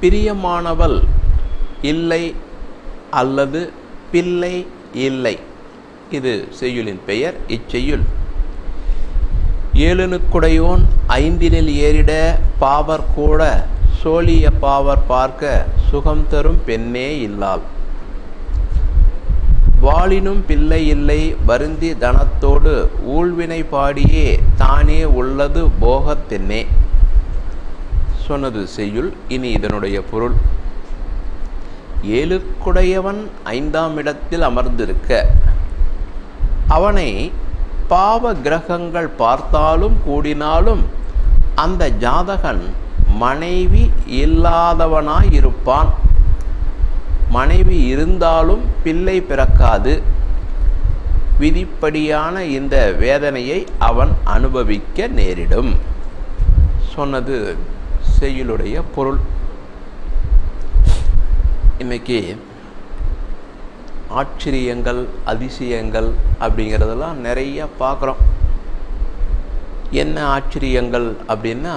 பிரியமானவள் இல்லை அல்லது பிள்ளை இல்லை. இது செய்யுளின் பெயர். இச்செய்யுள். ஏழுனுக்குடையோன் ஐந்தினில் ஏறிட பாவர் கூட சோழிய பாவர் பார்க்க சுகம் தரும் பெண்ணே இல்லாள். வாளினும் பிள்ளை இல்லை வருந்தி தனத்தோடு ஊழ்வினை பாடியே தானே உள்ளது போகத்தென்னே சொன்னது செய்யுள் இனி இதனுடைய பொருள். ஏழுக்குடையவன் ஐந்தாம் இடத்தில் அமர்ந்திருக்க அவனை பாவ கிரகங்கள் பார்த்தாலும் கூடினாலும் அந்த ஜாதகன் மனைவி இல்லாதவனாயிருப்பான். மனைவி இருந்தாலும் பிள்ளை பிறக்காது. விதிப்படியான இந்த வேதனையை அவன் அனுபவிக்க நேரிடும். சொன்னது செய்யுளுடைய பொருள். இன்னைக்கு ஆச்சரியங்கள் அதிசயங்கள் அப்படிங்கிறதெல்லாம் நிறைய பார்க்குறோம். என்ன ஆச்சரியங்கள் அப்படின்னா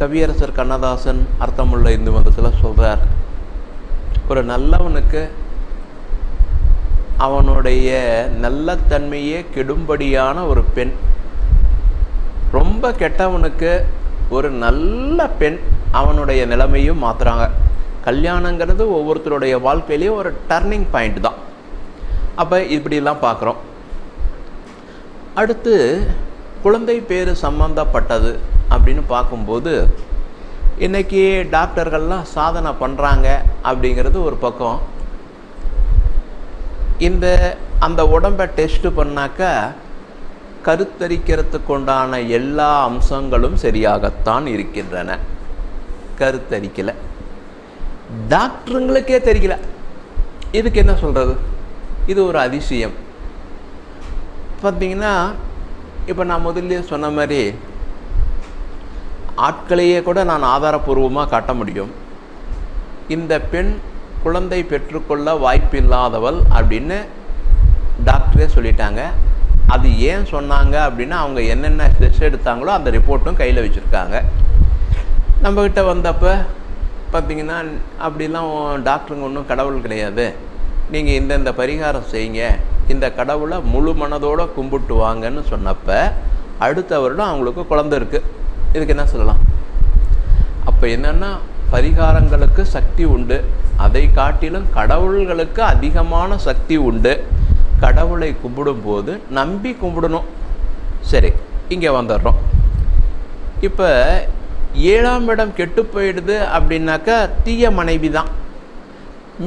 கவியரசர் கண்ணதாசன் அர்த்தமுள்ள இந்து மதத்தில் சொல்கிறார் ஒரு நல்லவனுக்கு அவனுடைய நல்ல தன்மையே கெடும்படியான ஒரு பெண். ரொம்ப கெட்டவனுக்கு ஒரு நல்ல பெண் அவனுடைய நிலைமையும் மாற்றுறாங்க கல்யாணங்கிறது ஒவ்வொருத்தருடைய வாழ்க்கையிலையும் ஒரு டர்னிங் பாயிண்ட் தான். அப்போ இப்படிலாம் பார்க்குறோம் அடுத்து குழந்தை பேர் சம்மந்தப்பட்டது அப்படின்னு பார்க்கும்போது இன்றைக்கி டாக்டர்கள்லாம் சாதனை பண்ணுறாங்க அப்படிங்கிறது ஒரு பக்கம். இந்த அந்த உடம்பை டெஸ்ட்டு பண்ணாக்கா கருத்தரிக்கிறதுக்குண்டான எல்லா அம்சங்களும் சரியாகத்தான் இருக்கின்றன. கருத்தரிக்கலை. டாக்டருங்களுக்கே தெரியல. இதுக்கு என்ன சொல்கிறது இது ஒரு அதிசயம். பார்த்தீங்கன்னா இப்போ நான் முதல்ல சொன்ன மாதிரி ஆட்களையே கூட நான் ஆதாரபூர்வமாக காட்ட முடியும். இந்த பெண் குழந்தை பெற்றுக்கொள்ள வாய்ப்பு இல்லாதவள் அப்படின்னு டாக்டரே சொல்லிட்டாங்க. அது ஏன் சொன்னாங்க அப்படின்னா அவங்க என்னென்ன ஸ்டெப்ஸ் எடுத்தாங்களோ அந்த ரிப்போர்ட்டும் கையில் வச்சுருக்காங்க. நம்மக்கிட்ட வந்தப்போ பார்த்தீங்கன்னா அப்படிலாம் டாக்டருங்க ஒன்றும் கடவுள் கிடையாது. நீங்கள் இந்தந்த பரிகாரம் செய்யுங்க. இந்த கடவுளை முழு மனதோடு கும்பிட்டு வாங்கன்னு சொன்னப்போ அடுத்த வருடம் அவங்களுக்கு குழந்த இருக்குது இதுக்கு என்ன சொல்லலாம்? அப்போ என்னென்னா பரிகாரங்களுக்கு சக்தி உண்டு. அதை காட்டிலும் கடவுள்களுக்கு அதிகமான சக்தி உண்டு. கடவுளை கும்பிடும்போது நம்பி கும்பிடணும். சரி இங்கே வந்துடுறோம். இப்போ ஏழாம் இடம் கெட்டு போயிடுது அப்படின்னாக்கா தீய மனைவி தான்.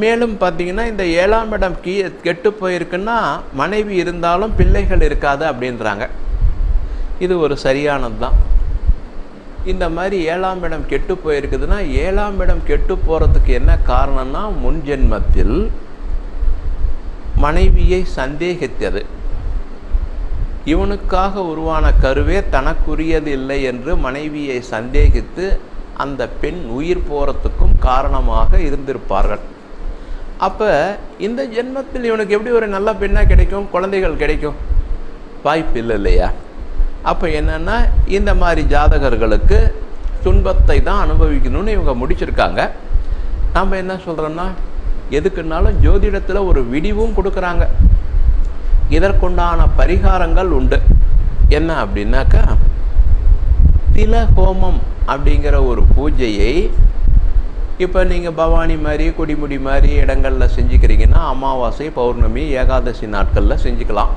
மேலும் பார்த்தீங்கன்னா இந்த ஏழாம் இடம் கீ கெட்டு போயிருக்குன்னா மனைவி இருந்தாலும் பிள்ளைகள் இருக்காது அப்படின்றாங்க. இது ஒரு சரியானது தான். இந்த மாதிரி ஏழாம் இடம் கெட்டு போயிருக்குதுன்னா ஏழாம் இடம் கெட்டு போகிறதுக்கு என்ன காரணம்னா முன்ஜென்மத்தில் மனைவியை சந்தேகித்தது. இவனுக்காக உருவான கருவே தனக்குரியது இல்லை என்று மனைவியை சந்தேகித்து அந்த பெண் உயிர் போகிறதுக்கும் காரணமாக இருந்திருப்பார்கள். அப்போ இந்த ஜென்மத்தில் இவனுக்கு எப்படி ஒரு நல்ல பெண்ணாக கிடைக்கும் குழந்தைகள் கிடைக்கும்? வாய்ப்பு இல்லை இல்லையா? அப்போ என்னென்னா இந்த மாதிரி ஜாதகர்களுக்கு துன்பத்தை தான் அனுபவிக்கணும்னு இவங்க முடிச்சிருக்காங்க. நாம் என்ன சொல்கிறோன்னா எதுக்குன்னாலும் ஜோதிடத்தில் ஒரு விடிவும் கொடுக்குறாங்க. இதற்குண்டான பரிகாரங்கள் உண்டு. என்ன அப்படின்னாக்கா தில ஹோமம் அப்படிங்கிற ஒரு பூஜையை இப்போ நீங்கள் பவானி மாதிரி கொடிமுடி மாதிரி இடங்களில் செஞ்சுக்கிறீங்கன்னா அமாவாசை பௌர்ணமி ஏகாதசி நாட்களில் செஞ்சுக்கலாம்.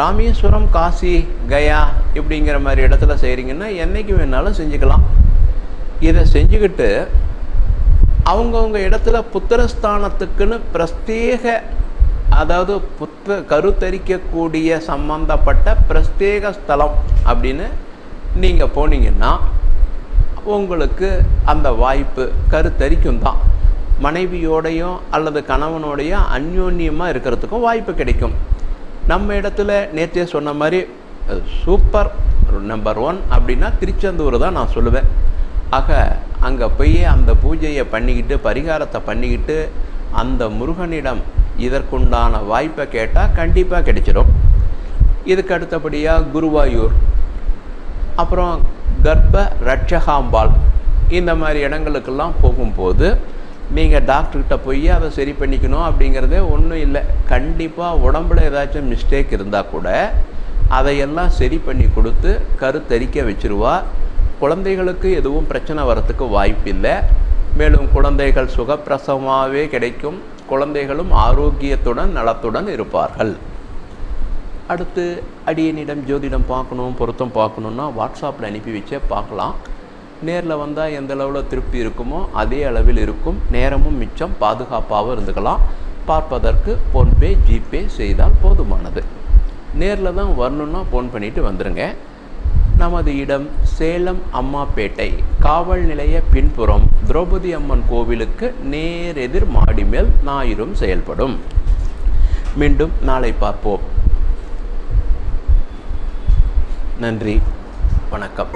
ராமேஸ்வரம் காசி கயா இப்படிங்கிற மாதிரி இடத்துல செய்கிறீங்கன்னா என்றைக்கு வேணாலும் செஞ்சுக்கலாம். இதை செஞ்சுக்கிட்டு அவங்கவுங்க இடத்துல புத்திரஸ்தானத்துக்குன்னு பிரத்யேக அதாவது புத்த கருத்தரிக்கக்கூடிய சம்பந்தப்பட்ட பிரத்யேக ஸ்தலம் அப்படின்னு நீங்கள் போனீங்கன்னா உங்களுக்கு அந்த வாய்ப்பு கருத்தரிக்கும் தான். மனைவியோடையும் அல்லது கணவனோடையும் அந்யோன்யமாக இருக்கிறதுக்கும் வாய்ப்பு கிடைக்கும். நம்ம இடத்துல நேற்றே சொன்ன மாதிரி சூப்பர் நம்பர் ஒன் அப்படின்னா திருச்செந்தூர் தான் நான் சொல்லுவேன். ஆக அங்கே போய் அந்த பூஜையை பண்ணிக்கிட்டு பரிகாரத்தை பண்ணிக்கிட்டு அந்த முருகனிடம் இதற்குண்டான வாய்ப்பை கேட்டால் கண்டிப்பாக கிடைச்சிடும் இதுக்கு அடுத்தபடியாக குருவாயூர் அப்புறம் கர்ப்ப ரட்சகாம்பாள் இந்த மாதிரி இடங்களுக்கெல்லாம் போகும்போது நீங்கள் டாக்டர்கிட்ட போய் அதை சரி பண்ணிக்கணும் அப்படிங்கிறதே ஒன்றும் இல்லை. கண்டிப்பாக உடம்புல ஏதாச்சும் மிஸ்டேக் இருந்தால் கூட அதையெல்லாம் சரி பண்ணி கொடுத்து கருத்தரிக்க வச்சிருவா. குழந்தைகளுக்கு எதுவும் பிரச்சனை வரத்துக்கு வாய்ப்பில்லை. மேலும் குழந்தைகள் சுகப்பிரசவமாகவே கிடைக்கும். குழந்தைகளும் ஆரோக்கியத்துடன் நலத்துடன் இருப்பார்கள். அடுத்து அடியனிடம் ஜோதிடம் பார்க்கணும் பொருத்தம் பார்க்கணுன்னா வாட்ஸ்அப்பில் அனுப்பி வச்சே பார்க்கலாம். நேரில் வந்தால் எந்த அளவில் திருப்தி இருக்குமோ அதே அளவில் இருக்கும். நேரமும் மிச்சம் பாதுகாப்பாகவும் இருந்துக்கலாம். பார்ப்பதற்கு ஃபோன்பே ஜிபே செய்தால் போதுமானது. நேரில் தான் வரணுன்னா ஃபோன் பண்ணிவிட்டு வந்துடுங்க நமது இடம் சேலம் அம்மாப்பேட்டை. காவல் நிலைய பின்புறம் திரௌபதி அம்மன் கோவிலுக்கு நேரெதிர் மாடி மேல் ஞாயிறும் செயல்படும். மீண்டும் நாளை பார்ப்போம். நன்றி. வணக்கம்.